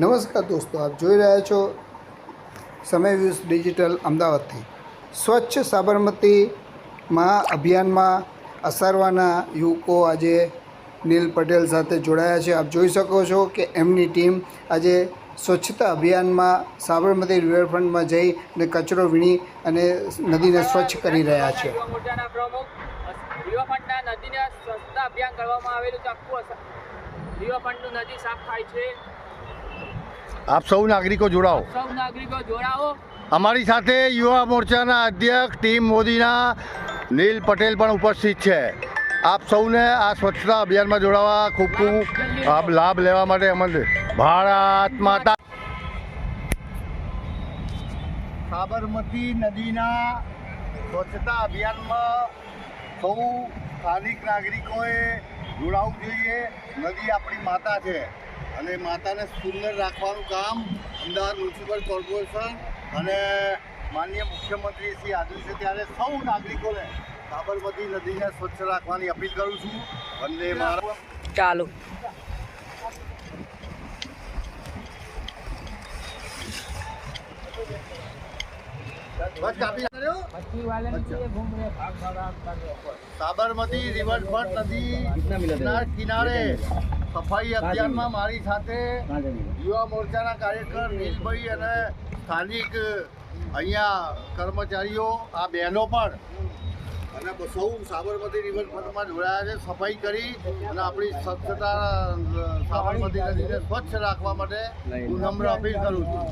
દોસ્તો, આપ જોઈ રહ્યા છો સમય વ્યૂઝ ડિજિટલ અમદાવાદથી. સ્વચ્છ સાબરમતીમાં અભિયાનમાં અસારવાના યુવકો આજે નીલ પટેલ સાથે જોડાયા છે. આપ જોઈ શકો છો કે એમની ટીમ આજે સ્વચ્છતા અભિયાનમાં સાબરમતી રિવરફ્રન્ટમાં જઈ અને કચરો વીણી અને નદીને સ્વચ્છ કરી રહ્યા છે. રિવરફ્રન્ટના નદીને સ્વચ્છતા અભિયાન કરવામાં આવેલું છે. આખું રિવરફ્રન્ટનું નદી સાફ થાય છે. આપ સૌ નાગરિકો જોડાઓ. સૌ નાગરિકો જોડાવો અમારી સાથે યુવા મોરચાના અધ્યક્ષ ટીમ મોદીના નીલ પટેલ પણ ઉપસ્થિત છે. આપ સૌને આ સ્વચ્છતા અભિયાનમાં જોડાવા ખૂબ ખૂબ આપ લાભ લેવા માટે અમને ભારત માતા સાબરમતી નદીના સ્વચ્છતા અભિયાનમાં સૌ સ્થાનિક નાગરિકોએ જોડાવવું જોઈએ. નદી આપણી માતા છે. અને માતાને સુંદર રાખવાનું કામ અમદાવાદ મ્યુનિસિપલ કોર્પોરેશન અને માનનીય મુખ્યમંત્રી શ્રી આદર્શ છે ત્યારે સૌ નાગરિકોને સાબરમતી નદીને સ્વચ્છ રાખવાની અપીલ કરું છું. વંદે મારા ચાલો. સાબરમતી રિવરફ્રન્ટ નદી કિનારે સફાઈ અભિયાનમાં મારી સાથે યુવા મોરચાના કાર્યકર નીલભાઈ અને સ્થાનિક અહીંયા કર્મચારીઓ આ બહેનો પણ. અને સૌ સાબરમતી રિવરફ્રન્ટમાં જોડાયા છે સફાઈ કરી અને આપણી સ્વચ્છતા સાબરમતી નદીને સ્વચ્છ રાખવા માટે હું નમ્ર અપીલ કરું છું.